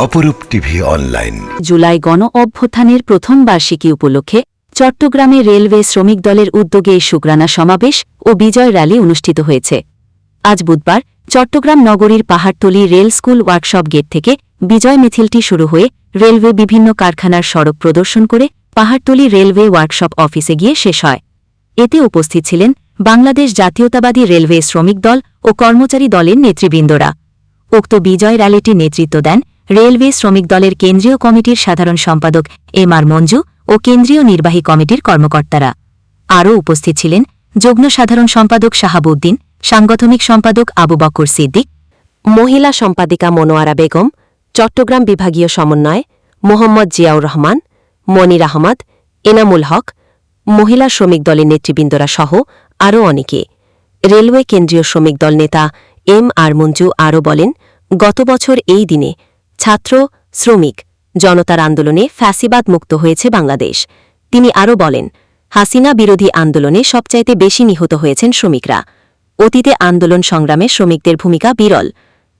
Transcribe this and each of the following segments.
অপরূপ TV online. July গণ অভ্যুত্থানের প্রথম বার্ষিকী উপলক্ষে চট্টগ্রামে রেলওয়ে শ্রমিক দলের উদ্যোগে শুক্রানা সমাবেশ ও বিজয় র্যালি অনুষ্ঠিত হয়েছে। আজ বুধবার চট্টগ্রাম নগরীর Pahartali rail school workshop gate থেকে বিজয় মিছিলটি শুরু হয়ে রেলওয়ে বিভিন্ন কারখানার সড়ক প্রদর্শন করে পাহাড়তলি রেলওয়ে ওয়ার্কশপ অফিসে গিয়ে শেষ হয়। এতে উপস্থিত ছিলেন বাংলাদেশ জাতীয়তাবাদী রেলওয়ে শ্রমিক দল ও কর্মচারী দলের নেতৃবৃন্দরা। উক্ত বিজয় র্যালিটির নেতৃত্ব দেন রেলওয়ে শ্রমিক দলের কেন্দ্রীয় কমিটির সাধারণ সম্পাদক এম আর মঞ্জু ও কেন্দ্রীয় নির্বাহী কমিটির কর্মকর্তারা। আরও উপস্থিত ছিলেন যুগ্ম সাধারণ সম্পাদক শাহাবুদ্দিন, সাংগঠনিক সম্পাদক আবু বকর সিদ্দিক, মহিলা সম্পাদিকা মনোয়ারা বেগম, চট্টগ্রাম বিভাগীয় সমন্বয় মোহাম্মদ জিয়াউর রহমান, মনির আহমদ, এনামুল হক, মহিলা শ্রমিক দলের নেতৃবৃন্দরা সহ আরও অনেকে। রেলওয়ে কেন্দ্রীয় শ্রমিক দল নেতা এম আর মঞ্জু আরও বলেন, গত বছর এই দিনে ছাত্র, শ্রমিক, জনতার আন্দোলনে ফ্যাসিবাদ মুক্ত হয়েছে বাংলাদেশ। তিনি আরও বলেন, হাসিনা বিরোধী আন্দোলনে সবচাইতে বেশি নিহত হয়েছেন শ্রমিকরা। অতীতে আন্দোলন সংগ্রামে শ্রমিকদের ভূমিকা বিরল।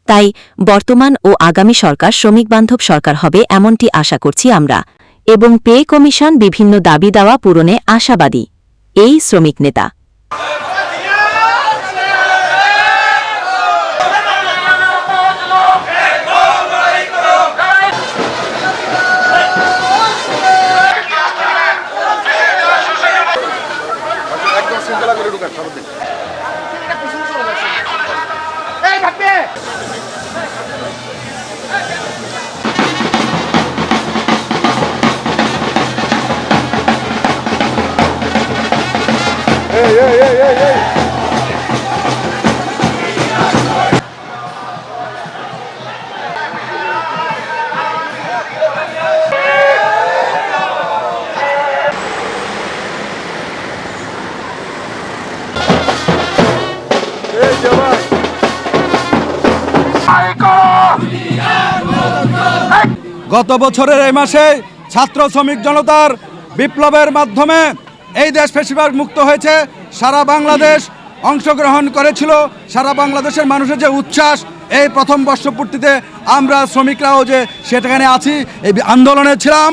তাই বর্তমান ও আগামী সরকার শ্রমিক বান্ধব সরকার হবে এমনটি আশা করছি আমরা। এবং পে কমিশন বিভিন্ন দাবি দাওয়া পূরণে আশাবাদী। এই শ্রমিক নেতা। Ei, ei, ei, ei, ei! গত বছরের এই মাসে ছাত্র শ্রমিক জনতার বিপ্লবের মাধ্যমে এই দেশ বেশিরভাগ মুক্ত হয়েছে। সারা বাংলাদেশ অংশগ্রহণ করেছিল। সারা বাংলাদেশের মানুষের যে উচ্ছ্বাস, এই প্রথম বর্ষপূর্তিতে আমরা শ্রমিকরাও যে সেখানে আছি, এই আন্দোলনে ছিলাম,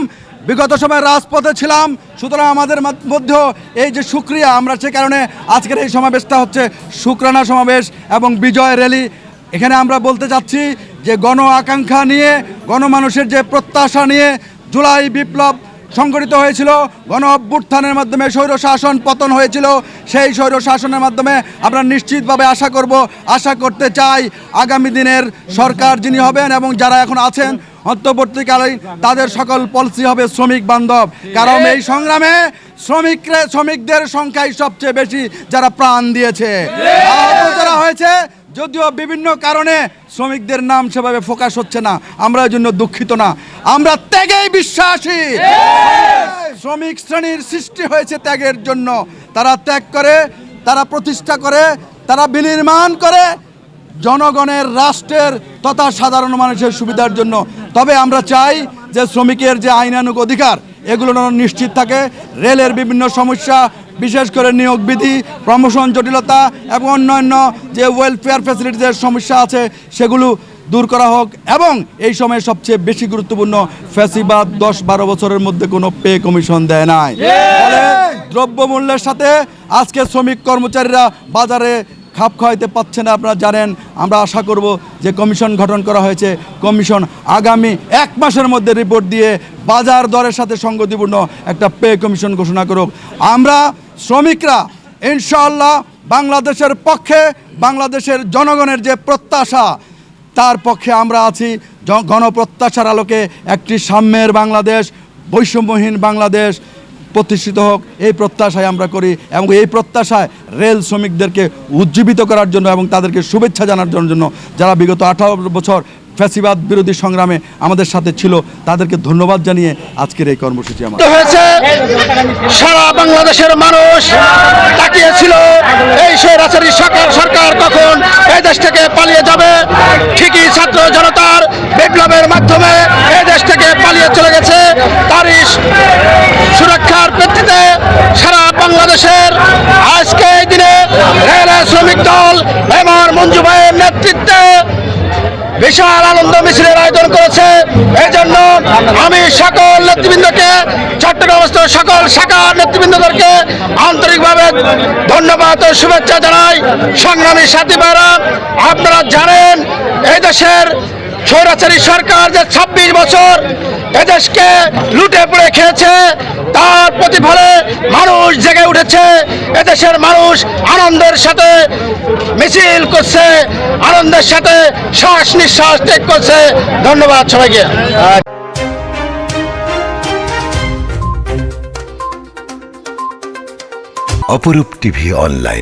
বিগত সময় রাজপথে ছিলাম। সুতরাং আমাদের মধ্যেও এই যে সুক্রিয়া, আমরা সে কারণে আজকের এই সমাবেশটা হচ্ছে শুক্রানা সমাবেশ এবং বিজয় র্যালি। এখানে আমরা বলতে চাচ্ছি যে গণ আকাঙ্ক্ষা নিয়ে, গণমানুষের যে প্রত্যাশা নিয়ে জুলাই বিপ্লব সংগঠিত হয়েছিল, গণ অভ্যুত্থানের মাধ্যমে স্বৈর শাসন পতন হয়েছিল, সেই স্বৈর শাসনের মাধ্যমে আমরা নিশ্চিতভাবে আশা করব, আশা করতে চাই আগামী দিনের সরকার যিনি হবেন এবং যারা এখন আছেন অন্তর্বর্তীকালীন তাদের সকল পলিসি হবে শ্রমিক বান্ধব। কারণ এই সংগ্রামে শ্রমিকরা, শ্রমিকদের সংখ্যাই সবচেয়ে বেশি যারা প্রাণ দিয়েছে। যারা হয়েছে যদিও বিভিন্ন কারণে শ্রমিকদের নাম সেভাবে ফোকাস হচ্ছে না, আমরা এই জন্য দুঃখিত না। আমরা ত্যাগেই বিশ্বাসী। শ্রমিক শ্রেণির সৃষ্টি হয়েছে ত্যাগের জন্য। তারা ত্যাগ করে, তারা প্রতিষ্ঠা করে, তারা বিনির্মাণ করে। জনগণের রাষ্ট্রের তথা সাধারণ মানুষের সুবিধার জন্য। তবে আমরা চাই যে শ্রমিকের যে আইনানুগ অধিকার, এগুলো নিশ্চিত থাকে। রেলের বিভিন্ন সমস্যা বিশেষ করে নিয়োগ বিধি প্রমোশন জটিলতা এবং অন্যান্য যে ওয়েলফেয়ার ফ্যাসিলিটিসের সমস্যা আছে সেগুলো দূর করা হোক এবং এই সময় সবচেয়ে বেশি গুরুত্বপূর্ণ ফ্যাসিবাদ দশ বারো বছরের মধ্যে কোনো পে কমিশন দেয় নাই। ফলে দ্রব্যমূল্যের সাথে আজকে শ্রমিক কর্মচারীরা বাজারে খাপ খাওয়াইতে পারছে না আপনারা জানেন। আমরা আশা করব যে কমিশন গঠন করা হয়েছে। কমিশন আগামী এক মাসের মধ্যে রিপোর্ট দিয়ে বাজার দরের সাথে সঙ্গতিপূর্ণ একটা পে কমিশন ঘোষণা করুক। আমরা শ্রমিকরা ইনশাআল্লাহ বাংলাদেশের পক্ষে, বাংলাদেশের জনগণের যে প্রত্যাশা, তার পক্ষে আমরা আছি। গণপ্রত্যাশার আলোকে একটি সাম্যের বাংলাদেশ, বৈষম্যহীন বাংলাদেশ প্রতিষ্ঠিত হোক, এই প্রত্যাশায় আমরা করি এবং এই প্রত্যাশায় রেল শ্রমিকদেরকে উজ্জীবিত করার জন্য এবং তাদেরকে শুভেচ্ছা জানার জন্য যারা বিগত আঠারো বছর ফ্যাসিবাদ বিরোধী সংগ্রামে আমাদের সাথে ছিল। তাদেরকে ধন্যবাদ জানিয়ে আজকের এই কর্মসূচি হয়েছে, সারা বাংলাদেশের মানুষ তাকিয়েছিল। এই স্বৈরাচারী সরকার সরকার কখন এই দেশ থেকে পালিয়ে যাবে? ঠিকই ছাত্র জনতার বিপ্লবের মাধ্যমে এই দেশ থেকে পালিয়ে চলে গেছে। তারই সুরক্ষার ভিত্তিতে সারা বাংলাদেশের আজকে আনন্দ মিছিলের আয়োজন করেছে। এই জন্য আমি সকল নেতৃবৃন্দকে চট্টগ্রামস্থ সকল শাখা নেতৃবৃন্দদেরকে আন্তরিকভাবে ধন্যবাদ ও শুভেচ্ছা জানাই। সংগ্রামী সাথী ভাইরা, আপনারা জানেন এই দেশের স্বৈরাচারী সরকার যে ছাব্বিশ বছর এদেশকে লুটে পুড়ে খেয়েছে, তার প্রতিফলে মানুষ জেগে উঠেছে। এদেশের মানুষ আনন্দের সাথে মিছিল করছে, আনন্দের সাথে শ্বাস নিঃশ্বাস ত্যাগ করছে। ধন্যবাদ সবাইকে। অপরূপ টিভি অনলাইন।